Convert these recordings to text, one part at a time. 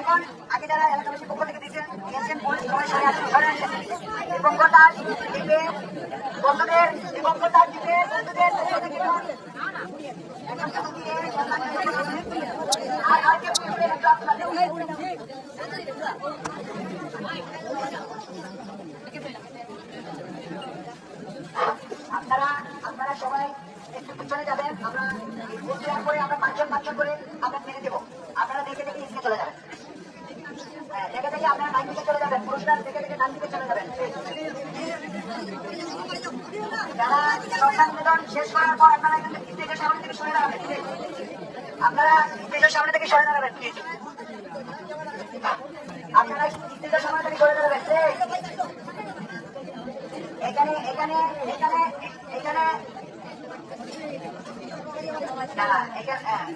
এখন আগে যারা থেকে দিয়েছেন দিয়েছেন পুলিশ সবাই পক্ষ থেকে আপনারা আপনারা সবাই একটু পিছনে যাবেন। আমরা ভোট আমরা পাঁচজন পাঁচজন করে আমরা মেনে দেবো আপনারা দেখে দেখে নিচে চলে যাবেন হ্যাঁ দেখে দেখে আপনারা ডান দিকে চলে যাবেন পুরস্কার দেখে দেখে ডান দিকে চলে যাবেন যারা সরকার নিবেদন শেষ করার পর আপনারা স্টেজের সামনে থেকে সরে দাঁড়াবেন আপনারা স্টেজের সামনে থেকে সরে দাঁড়াবেন প্লিজ আপনারা স্টেজের সামনে থেকে এখানে এখানে এখানে এখানে হ্যাঁ,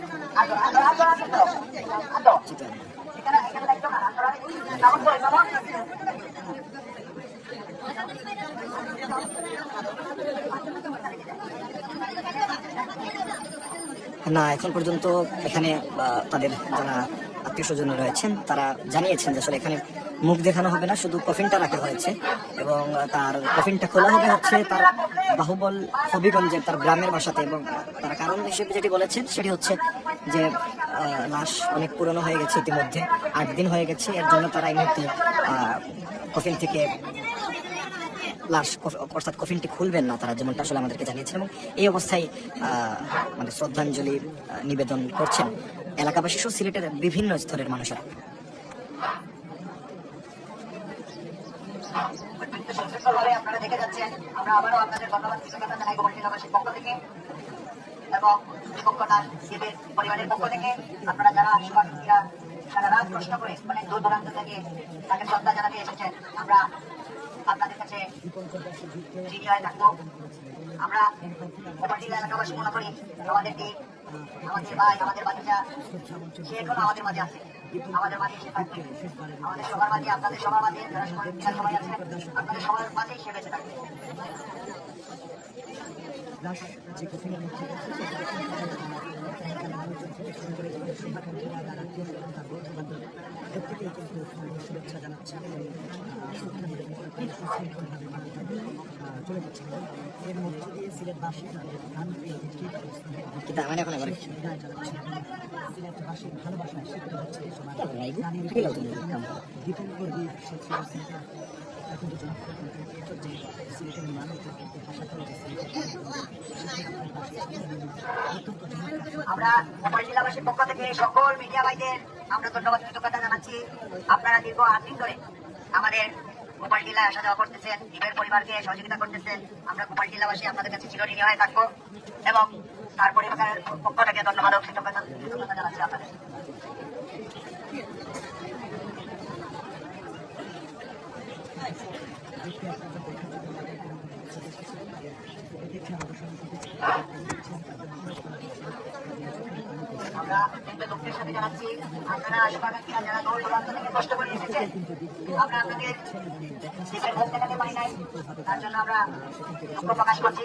না, এখন পর্যন্ত এখানে তাদের যারা আত্মীয় স্বজন রয়েছেন, তারা জানিয়েছেন যে আসলে এখানে মুখ দেখানো হবে না, শুধু কফিনটা রাখা হয়েছে এবং তার কফিনটা খোলা হবে হচ্ছে তার বাহুবল হবিগঞ্জের, তার গ্রামের বাসাতে এবং তার কারণ হিসেবে যেটি বলেছেন, সেটি হচ্ছে যে লাশ অনেক পুরনো হয়ে গেছে ইতিমধ্যে, আট দিন হয়ে গেছে, এর জন্য তারা এই মুহূর্তে কফিন থেকে লাশ অর্থাৎ কফিনটি খুলবেন না, তারা যেমনটা আসলে আমাদেরকে জানিয়েছেন এবং এই অবস্থায় মানে শ্রদ্ধাঞ্জলি নিবেদন করছেন এলাকাবাসী সহ সিলেটের বিভিন্ন স্তরের মানুষেরা। আপনারা দেখে যাচ্ছেন, আমরা আবারও আপনাদের ধন্যবাদ, কৃতজ্ঞতা জানাই গোবর জেলাবাসীর পক্ষ থেকে। এবং শিবের পরিবারের পক্ষ থেকে আপনারা যারা শুভাকাঙ্ক্ষীরা সারা রাত কষ্ট করে অনেক দূর দূরান্ত থেকে তাকে শ্রদ্ধা জানাতে এসেছেন, আমরা আপনাদের কাছে ঋণী থাকব আমরা জেলা এলাকাবাসী মনে করি, আমাদেরকে, আমাদের ভাই, আমাদের বাচ্চা সে এখনও আমাদের মাঝে আছে। আমাদের মাঝে সে থাকবে। আমাদের সবার মাঝে, আপনাদের সবার মাঝে, যারা সবাই আপনাদের সবার মাঝেই সে বেঁচে থাকবে। লাশ যে কফিনের মধ্যে প্রত্যেকেই কিন্তু শুভেচ্ছা খুব সুশৃঙ্খলভাবে চলে যাচ্ছেন এর মধ্য দিয়ে সিলেটবাসী সিলেটবাসীর ভালোবাসায় হচ্ছে আমরা গোবর জেলাবাসীর পক্ষ থেকে সকল মিডিয়া ভাইদের আমরা ধন্যবাদ কৃতজ্ঞতা জানাচ্ছি। আপনারা দীর্ঘ আট ধরে আমাদের গোপাল জেলায় আসা যাওয়া করতেছেন দ্বীপের পরিবারকে সহযোগিতা করতেছেন। আমরা গোপাল জেলাবাসী আপনাদের কাছে চিরঋণী হয়ে থাকব এবং তার পরিবারের পক্ষ থেকে ধন্যবাদ কৃতজ্ঞতা জানাচ্ছি আপনাদের। আমরা কিন্তু দুঃখের সাথে জানাচ্ছি প্রকাশ করছি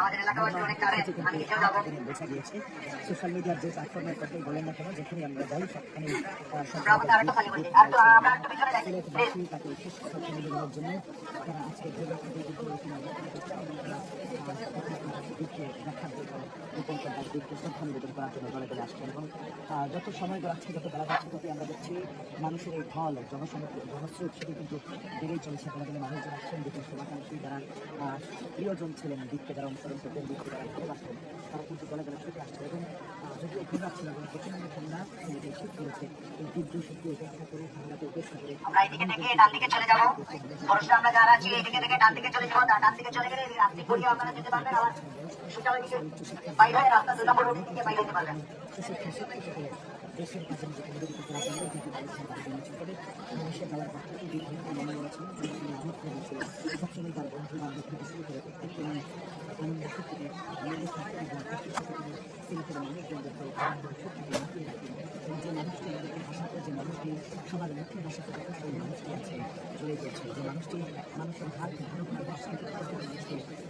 আমাদের এলাকাবাসী অনেক আমি নিজেও যাব। সোশ্যাল মিডিয়ার যে প্ল্যাটফর্মের কথাই বলেন না কেন যেখানে আমরা যাই সেখানে যত সময় গড়াচ্ছে যত বেলা যাচ্ছে ততই আমরা দেখছি মানুষের এই ঢল জনসমুদ্র জনস্রোত সেটি কিন্তু বেড়েই চলছে। দলে মানুষ যারা দিকের শুভাকাঙ্ক্ষী যারা প্রিয়জন ছিলেন দিককে যারা অনুসরণ করতেন দিককে যারা ভালোবাসতেন তারা কিন্তু গলে গলে ছুটে আসছে এবং যদি ঘুরে ছিল এবং প্রচণ্ড ঠান্ডা শীত পড়েছে, এই তীব্র শীতকে উপেক্ষা করে ঠান্ডাকে উপেক্ষা করে আমরা এদিকে থেকে ডান দিকে চলে যাব। আমরা যারা আছি এদিকে থেকে ডান দিকে চলে যাব। ডান দিকে চলে গেলে রাত্রি আপনারা যেতে পারবেন। আবার বাইরে রাস্তা দু নম্বর রোড বাইরে যেতে পারবেন। শিক্ষা শিক্ষা থেকে দেশের মানুষের মনে রাখেন এবং যে মানুষটি ভাষাতে যে মানুষটি, সবার মুখে ভাষাতে কথা সেই মানুষটি আছে চলে মানুষটি মানুষের হাত ধরে মানুষকে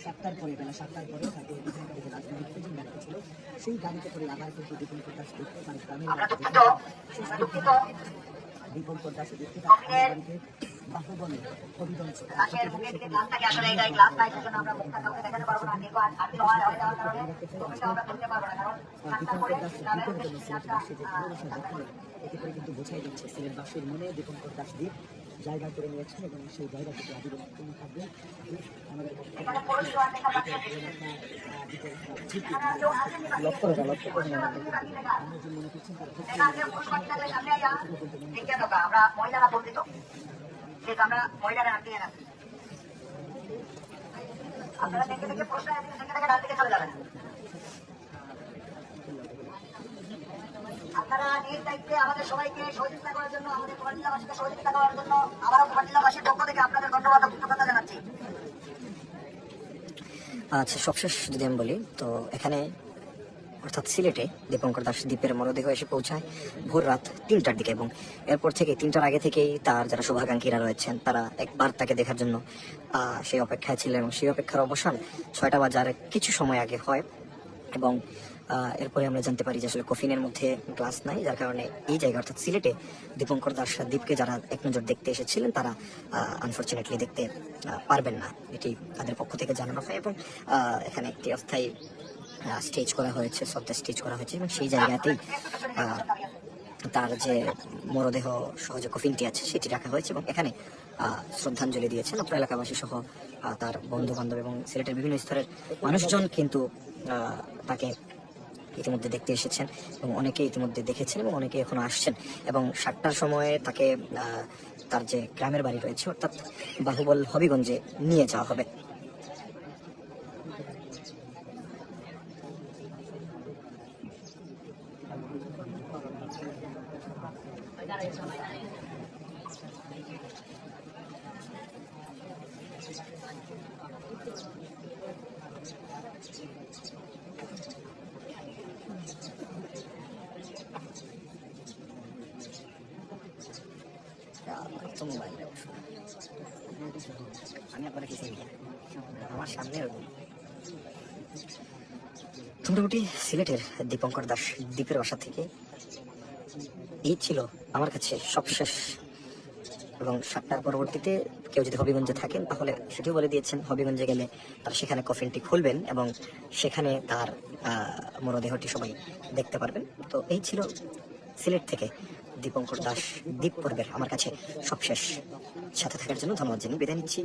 সাতটার পরে বেলা সাতটার পরে তাকে রাজনৈতিক ছিল সেই গাড়িতে করে আবার কিন্তু না কারণ সাতটার পরে গ্রামের দেখালেন এতে করে কিন্তু বোঝাই যাচ্ছে সিলেটবাসীর মনে দীপঙ্কর দাস দ্বীপ জায়গা করে নিয়েছেন এবং সেই জায়গা থেকে পূর্ণ থাকবে আমাদের। লক্ষ্য রাখা লক্ষ্য করে আমরা যে মনে করছেন। আমরা মহিলারা বলছি তো ঠিক আমরা মহিলারা আগে রাখি আপনারা দেখে দেখে থেকে থেকে ডান দিকে চলে যাবেন। আপনারা নিজ দায়িত্বে আমাদের সবাইকে সহযোগিতা করার জন্য, আমাদের কুমারটিলাবাসীকে সহযোগিতা করার জন্য আবারও কুমারটিলাবাসীর পক্ষ থেকে আপনাদের ধন্যবাদ কৃতজ্ঞতা জানাচ্ছি। আচ্ছা সবশেষ যদি আমি বলি, তো এখানে, অর্থাৎ সিলেটে দীপঙ্কর দাস দ্বীপের মরদেহ এসে পৌঁছায় ভোর রাত তিনটার দিকে এবং এরপর থেকে তিনটার আগে থেকেই তার যারা শুভাকাঙ্ক্ষীরা রয়েছেন, তারা একবার তাকে দেখার জন্য সেই অপেক্ষায় ছিলেন এবং সেই অপেক্ষার অবসান ছয়টা বাজার কিছু সময় আগে হয়। এবং এরপরে আমরা জানতে পারি যে আসলে কফিনের মধ্যে গ্লাস নাই, যার কারণে এই জায়গা অর্থাৎ সিলেটে দীপঙ্কর দাস দ্বীপকে যারা এক নজর দেখতে এসেছিলেন, তারা আনফর্চুনেটলি দেখতে পারবেন না। এটি তাদের পক্ষ থেকে জানানো হয় এবং এখানে একটি অস্থায়ী স্টেজ করা হয়েছে, শ্রদ্ধা স্টেজ করা হয়েছে এবং সেই জায়গাতেই তার যে মরদেহ সহ যে কফিনটি আছে, সেটি রাখা হয়েছে এবং এখানে শ্রদ্ধাঞ্জলি দিয়েছেন। অত্র এলাকাবাসী সহ তার বন্ধু বান্ধব এবং সিলেটের বিভিন্ন স্তরের মানুষজন কিন্তু তাকে ইতিমধ্যে দেখতে এসেছেন এবং অনেকে ইতিমধ্যে দেখেছেন এবং অনেকে এখনও আসছেন। এবং সাতটার সময়ে তাকে তার যে গ্রামের বাড়ি রয়েছে, অর্থাৎ বাহুবল হবিগঞ্জে নিয়ে যাওয়া হবে। আমি আমার সামনে মোটামুটি সিলেটের দীপঙ্কর দাস দ্বীপের বাসা থেকে। এই ছিল আমার কাছে সবশেষ এবং সাতটার পরবর্তীতে কেউ যদি হবিগঞ্জে থাকেন, তাহলে সেটিও বলে দিয়েছেন, হবিগঞ্জে গেলে তারা সেখানে কফিনটি খুলবেন এবং সেখানে তার মরদেহটি সবাই দেখতে পারবেন। তো এই ছিল সিলেট থেকে দীপঙ্কর দাস দ্বীপ পর্বের আমার কাছে সবশেষ সাথে থাকার জন্য ধন্যবাদ জানিয়ে বিদায় নিচ্ছি।